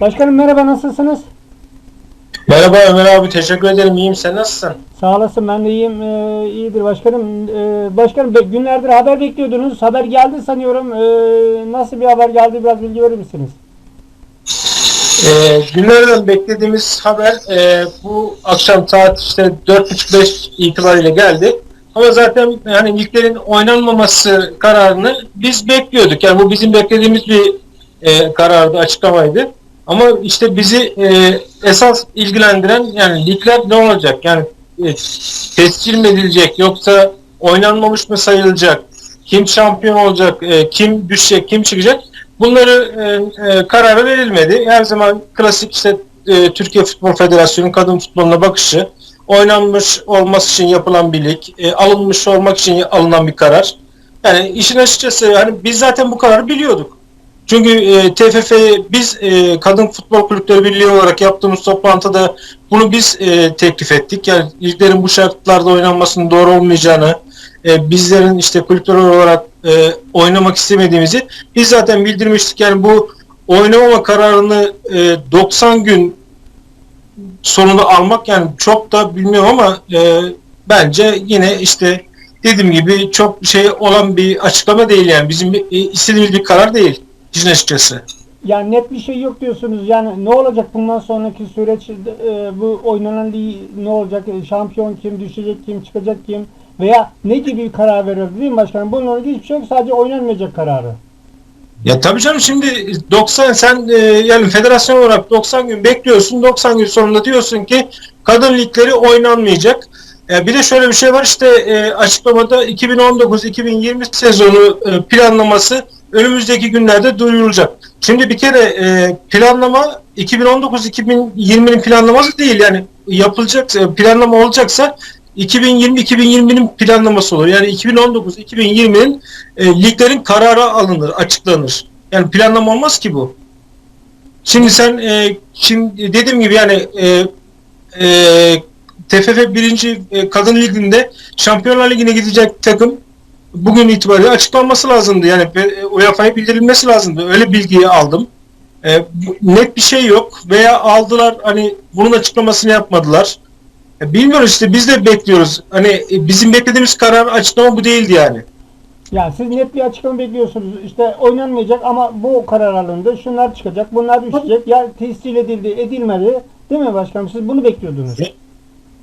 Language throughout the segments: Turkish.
Başkanım merhaba nasılsınız? Merhaba Ömer abi teşekkür ederim iyiyim sen nasılsın? Sağ olasın ben de iyiyim. Ee, iyidir başkanım. Ee, başkanım günlerdir haber bekliyordunuz. Haber geldi sanıyorum. Ee, nasıl bir haber geldi biraz bilgi verir misiniz? Ee, günlerden beklediğimiz haber e, bu akşam saat işte 4.30-5 itibariyle geldi. Ama zaten yani liglerin oynanmaması kararını biz bekliyorduk. Yani bu bizim beklediğimiz bir e, karardı, açıklamaydı. Ama işte bizi e, esas ilgilendiren yani ligler ne olacak? Yani e, tescil mi edilecek yoksa oynanmamış mı sayılacak? Kim şampiyon olacak? e, kim düşecek? Kim çıkacak? Bunları e, e, kararı verilmedi. Her zaman klasik işte e, Türkiye Futbol Federasyonu kadın futboluna bakışı oynanmış olması için yapılan bir lig, e, alınmış olmak için alınan bir karar. Yani işin açıkçası hani biz zaten bu kararı biliyorduk. Çünkü e, TFF'yi biz e, Kadın Futbol Kulüpleri Birliği olarak yaptığımız toplantıda bunu biz e, teklif ettik. Yani liglerin bu şartlarda oynanmasının doğru olmayacağını, e, bizlerin işte kulüpler olarak e, oynamak istemediğimizi biz zaten bildirmiştik. Yani bu oynamama kararını e, 90 gün sonunda almak yani çok da bilmiyorum ama e, bence yine işte dediğim gibi çok şey olan bir açıklama değil yani bizim e, istediğimiz bir karar değil işin açıkçası. Yani net bir şey yok diyorsunuz. Yani ne olacak bundan sonraki süreç e, bu oynanan lig ne olacak? E, Şampiyon kim, düşecek kim, çıkacak kim? Veya ne gibi bir karar veriyor değil mi başkanım? Bununla ilgili hiçbir şey yok. Sadece oynanmayacak kararı. Ya tabii canım şimdi 90 sen e, yani federasyon olarak 90 gün bekliyorsun. 90 gün sonunda diyorsun ki kadın ligleri oynanmayacak. E, bir de şöyle bir şey var işte e, açıklamada 2019-2020 sezonu e, planlaması önümüzdeki günlerde duyurulacak. Şimdi bir kere e, planlama 2019-2020'nin planlaması değil yani yapılacak e, planlama olacaksa 2020-2020'nin planlaması olur. Yani 2019-2020'nin e, liglerin kararı alınır, açıklanır. Yani planlama olmaz ki bu. Şimdi sen e, şimdi dediğim gibi yani e, e, TFF 1. E, Kadın Ligi'nde Şampiyonlar Ligi'ne gidecek takım bugün itibariyle açıklanması lazımdı. Yani e, UEFA'ya bildirilmesi lazımdı. Öyle bilgiyi aldım. E, net bir şey yok veya aldılar hani bunun açıklamasını yapmadılar. E, bilmiyoruz işte biz de bekliyoruz. Hani e, bizim beklediğimiz karar açıklama bu değildi yani. Yani siz net bir açıklama bekliyorsunuz. İşte oynanmayacak ama bu karar alındı. Şunlar çıkacak, bunlar düşecek. Ya tescil edildi, edilmedi. Değil mi başkanım? Siz bunu bekliyordunuz.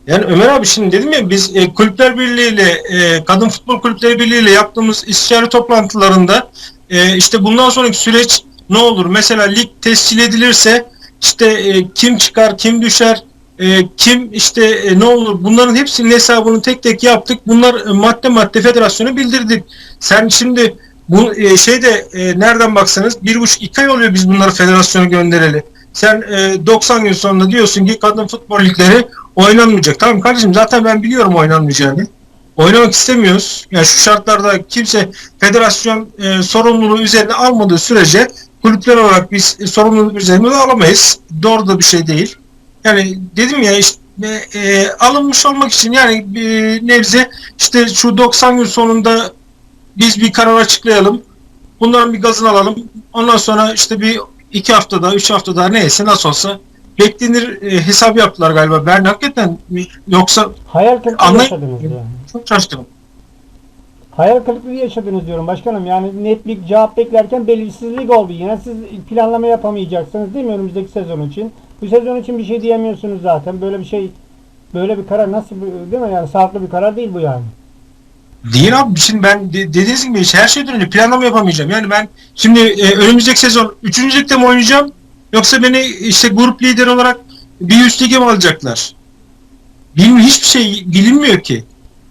Yani Ömer abi şimdi dedim ya biz e, Kulüpler Birliği ile e, Kadın Futbol Kulüpleri Birliği ile yaptığımız istişare toplantılarında e, işte bundan sonraki süreç ne olur? Mesela lig tescil edilirse işte e, kim çıkar, kim düşer, e, kim işte e, ne olur? Bunların hepsinin hesabını tek tek yaptık. Bunlar e, madde madde federasyona bildirdik. Sen şimdi bu e, şeyde e, nereden baksanız bir buçuk iki ay oluyor biz bunları federasyona göndereli. Sen e, 90 gün sonra diyorsun ki kadın futbol ligleri oynanmayacak. Tamam kardeşim zaten ben biliyorum oynanmayacağını. Oynamak istemiyoruz. Yani şu şartlarda kimse federasyon e, sorumluluğu üzerine almadığı sürece kulüpler olarak biz e, sorumluluk üzerine alamayız. Doğru da bir şey değil. Yani dedim ya işte e, alınmış olmak için yani bir nebze işte şu 90 gün sonunda biz bir karar açıklayalım. Bunların bir gazını alalım. Ondan sonra işte bir iki haftada, üç haftada neyse nasıl olsa beklenir e, hesap yaptılar galiba. Ben hakikaten yoksa Hayal kırıklığı Anlay- yaşadınız yani. çok şaşkınım. Hayal kırıklığı yaşadınız diyorum başkanım. Yani net bir cevap beklerken belirsizlik oldu. Yine siz planlama yapamayacaksınız değil mi önümüzdeki sezon için? Bu sezon için bir şey diyemiyorsunuz zaten. Böyle bir şey böyle bir karar nasıl değil mi? Yani sağlıklı bir karar değil bu yani. Değil abi şimdi ben de, dediğiniz gibi her şeyden önce planlama yapamayacağım. Yani ben şimdi e, önümüzdeki sezon 3. ligde mi oynayacağım yoksa beni işte grup lideri olarak bir üst lige mi alacaklar? Bilmiyorum hiçbir şey bilinmiyor ki.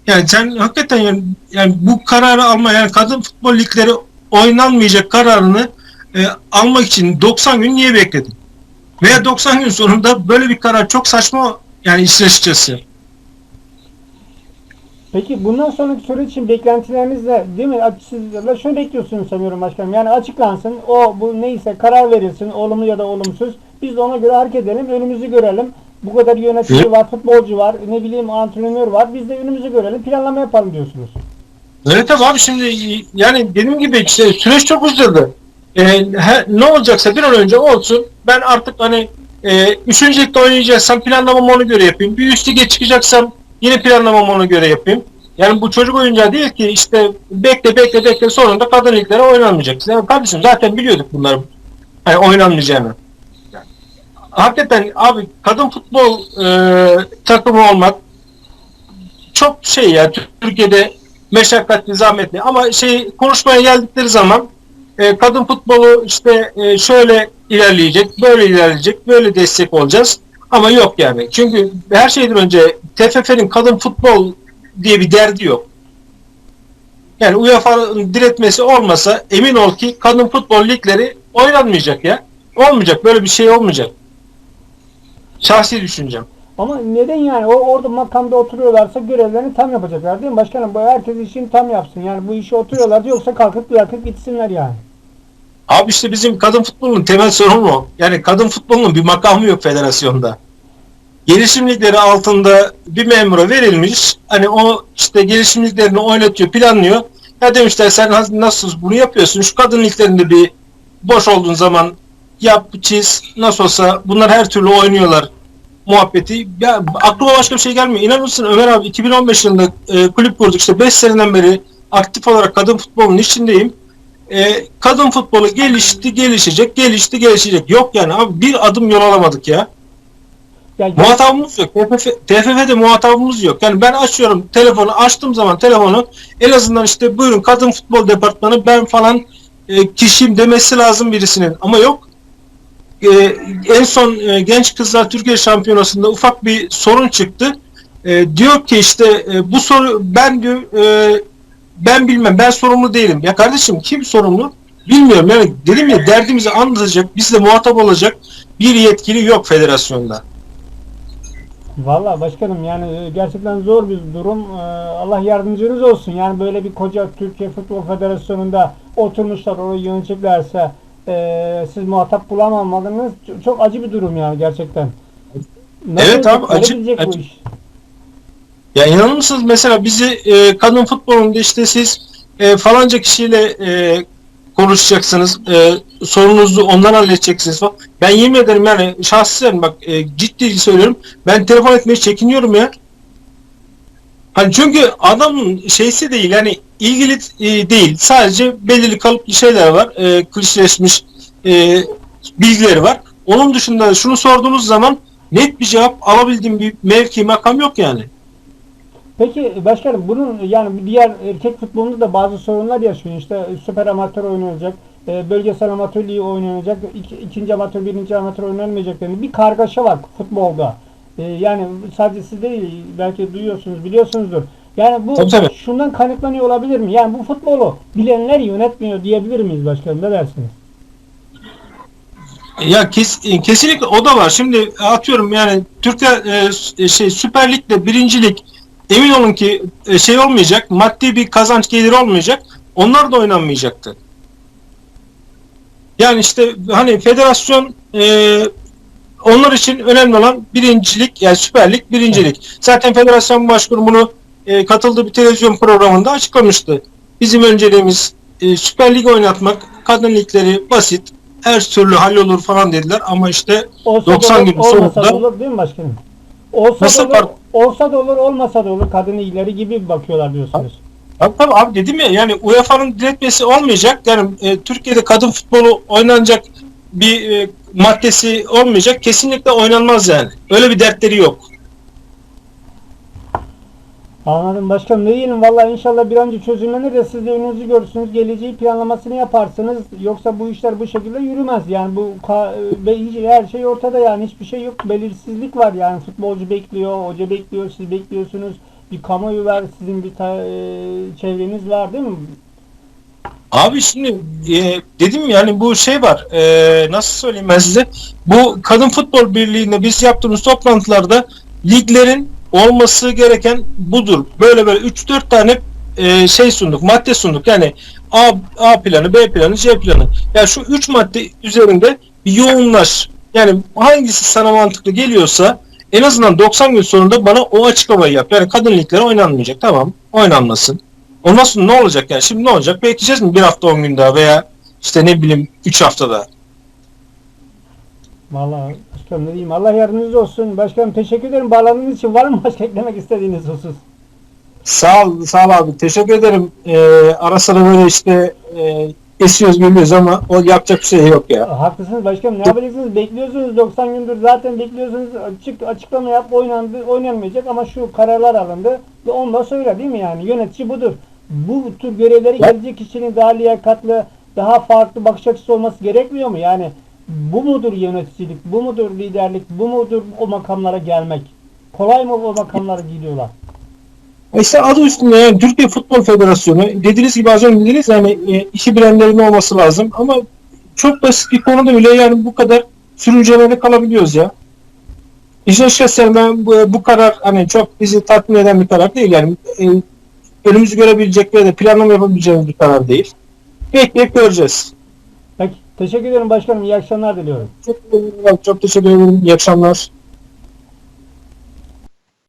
Yani sen hakikaten yani, yani bu kararı alma yani kadın futbol ligleri oynanmayacak kararını e, almak için 90 gün niye bekledin? Veya 90 gün sonunda böyle bir karar çok saçma yani işin açıkçası. Peki bundan sonraki süreç için beklentileriniz ne? Değil mi? Siz de şunu bekliyorsunuz sanıyorum başkanım. Yani açıklansın. O bu neyse karar verilsin. Olumlu ya da olumsuz. Biz de ona göre hareket edelim. Önümüzü görelim. Bu kadar yönetici var, futbolcu var, ne bileyim antrenör var. Biz de önümüzü görelim. Planlama yapalım diyorsunuz. Evet abi şimdi yani dediğim gibi işte süreç çok uzadı. e, he- ne olacaksa bir an önce olsun. Ben artık hani e, üçüncü ligde oynayacaksam planlamamı ona göre yapayım. Bir üst lige çıkacaksam yine planlamamı ona göre yapayım. Yani bu çocuk oyuncağı değil ki işte bekle bekle bekle sonunda kadın liglere oynanmayacak. Yani kardeşim zaten biliyorduk bunları hani oynanmayacağını. Hakikaten abi kadın futbol e, takımı olmak çok şey ya Türkiye'de meşakkatli, zahmetli ama şey konuşmaya geldikleri zaman e, kadın futbolu işte e, şöyle ilerleyecek, böyle ilerleyecek, böyle destek olacağız. Ama yok yani. Çünkü her şeyden önce TFF'nin kadın futbol diye bir derdi yok. Yani UEFA'nın diretmesi olmasa emin ol ki kadın futbol ligleri oynanmayacak ya. Olmayacak. Böyle bir şey olmayacak. Şahsi düşüncem. Ama neden yani? O orada makamda oturuyorlarsa görevlerini tam yapacaklar değil mi? Başkanım bu herkes işini tam yapsın. Yani bu işe oturuyorlar yoksa kalkıp bırakıp gitsinler yani. Abi işte bizim kadın futbolunun temel sorunu o. Yani kadın futbolunun bir makamı yok federasyonda. Gelişimlikleri altında bir memura verilmiş. Hani o işte gelişimliklerini oynatıyor, planlıyor. Ya demişler sen nasıl bunu yapıyorsun? Şu kadın liglerinde bir boş olduğun zaman yap, çiz. Nasıl olsa bunlar her türlü oynuyorlar muhabbeti. Ya aklıma başka bir şey gelmiyor. İnanır mısın Ömer abi 2015 yılında e, kulüp kurduk. İşte 5 seneden beri aktif olarak kadın futbolunun içindeyim. E, kadın futbolu gelişti, gelişecek, gelişti, gelişecek. Yok yani abi bir adım yol alamadık ya. Ya, Muhatabımız yok. TFF, TFF'de muhatabımız yok. Yani ben açıyorum telefonu, açtığım zaman telefonu en azından işte buyurun kadın futbol departmanı ben falan e, kişiyim demesi lazım birisinin. Ama yok. E, en son e, genç kızlar Türkiye şampiyonasında ufak bir sorun çıktı. E, diyor ki işte e, bu soru ben diyor e, ben bilmem ben sorumlu değilim. Ya kardeşim kim sorumlu? Bilmiyorum yani dedim ya derdimizi anlatacak, bizle muhatap olacak bir yetkili yok federasyonda. Valla başkanım yani e, gerçekten zor bir durum. Ee, Allah yardımcınız olsun. Yani böyle bir koca Türkiye Futbol Federasyonu'nda oturmuşlar orayı yöneteceklerse e, siz muhatap bulamamadınız. Çok, acı bir durum yani gerçekten. Evet abi, nasıl acı- acı. Ya inanır mısınız mesela bizi e, kadın futbolunda işte siz e, falanca kişiyle e, konuşacaksınız, e, sorununuzu ondan halledeceksiniz falan. Ben yemin ederim yani şahsen bak e, ciddi söylüyorum ben telefon etmeye çekiniyorum ya. Hani çünkü adamın şeysi değil yani ilgili e, değil sadece belirli kalıplı şeyler var e, klişeleşmiş e, bilgileri var. Onun dışında şunu sorduğunuz zaman net bir cevap alabildiğim bir mevki makam yok yani. Peki başkanım bunun yani diğer erkek futbolunda da bazı sorunlar yaşıyor. İşte süper amatör oynanacak, e, bölgesel amatör ligi oynanacak, iki, ikinci amatör, birinci amatör oynanmayacak. Yani bir kargaşa var futbolda. E, yani sadece siz değil belki duyuyorsunuz, biliyorsunuzdur. Yani bu Tabii, tabii. şundan kaynaklanıyor olabilir mi? Yani bu futbolu bilenler yönetmiyor diyebilir miyiz başkanım? Ne dersiniz? Ya kes, kesinlikle o da var. Şimdi atıyorum yani Türkiye e, s- şey Süper Lig'de birincilik emin olun ki e, şey olmayacak. Maddi bir kazanç geliri olmayacak. Onlar da oynanmayacaktı. Yani işte hani federasyon e, onlar için önemli olan birincilik yani Süper Lig birincilik. Zaten federasyon başkanı bunu e, katıldığı bir televizyon programında açıklamıştı. Bizim önceliğimiz e, Süper Lig oynatmak, kadın ligleri basit, her türlü hallolur falan dediler ama işte Olsa 90 da olur, gün olmasa da sonunda olur değil mi başkanım? Olsa Nasıl da olur, olsa da olur, olmasa da olur. Kadın iyileri gibi bakıyorlar diyorsunuz. Tabii tabii abi dedim ya yani UEFA'nın diretmesi olmayacak. Yani e, Türkiye'de kadın futbolu oynanacak bir e, maddesi olmayacak. Kesinlikle oynanmaz yani. Öyle bir dertleri yok. Anladım başkanım. Ne diyelim vallahi inşallah bir an önce çözümlenir de siz de önünüzü görürsünüz. Geleceği planlamasını yaparsınız. Yoksa bu işler bu şekilde yürümez. Yani bu her şey ortada yani hiçbir şey yok. Belirsizlik var yani futbolcu bekliyor, hoca bekliyor, siz bekliyorsunuz. Bir kamuoyu var, sizin bir ta- e, çevreniz var değil mi? Abi şimdi e, dedim yani bu şey var. E, nasıl söyleyeyim ben size? Bu Kadın Futbol Birliği'nde biz yaptığımız toplantılarda liglerin olması gereken budur. Böyle böyle 3-4 tane e, şey sunduk, madde sunduk. Yani A, A planı, B planı, C planı. Ya şu 3 madde üzerinde bir yoğunlaş. Yani hangisi sana mantıklı geliyorsa en azından 90 gün sonunda bana o açıklamayı yap. Yani kadın ligleri oynanmayacak. Tamam oynanmasın. Ondan sonra ne olacak yani? Şimdi ne olacak? Bekleyeceğiz mi bir hafta 10 gün daha veya işte ne bileyim 3 haftada. Vallahi başkanım ne diyeyim Allah yardımcınız olsun. Başkanım teşekkür ederim bağlandığınız için. Var mı başka eklemek istediğiniz husus? Sağ ol, sağ ol abi. Teşekkür ederim. Ee, ara sıra böyle işte e, esiyoruz gülüyoruz ama o yapacak bir şey yok ya. Haklısınız başkanım. Ne yapacaksınız? Bekliyorsunuz 90 gündür zaten bekliyorsunuz. Açık açıklama yap oynandı oynanmayacak ama şu kararlar alındı. Ve ondan sonra değil mi yani? Yönetici budur. Bu tür görevleri gelecek kişinin daha liyakatlı, daha farklı bakış açısı olması gerekmiyor mu? Yani bu mudur yöneticilik, bu mudur liderlik, bu mudur o makamlara gelmek? Kolay mı o makamlara gidiyorlar? İşte adı üstünde yani Türkiye Futbol Federasyonu dediğiniz gibi az önce dediniz yani e, işi bilenlerin olması lazım ama çok basit bir konuda bile yani bu kadar sürüncelere kalabiliyoruz ya. İşte şahsen ben bu, bu karar hani çok bizi tatmin eden bir karar değil yani e, önümüzü görebilecek ve de planlama yapabileceğimiz bir karar değil. Bekleyip göreceğiz. Teşekkür ederim başkanım. İyi akşamlar diliyorum. Çok, çok teşekkür ederim. İyi akşamlar.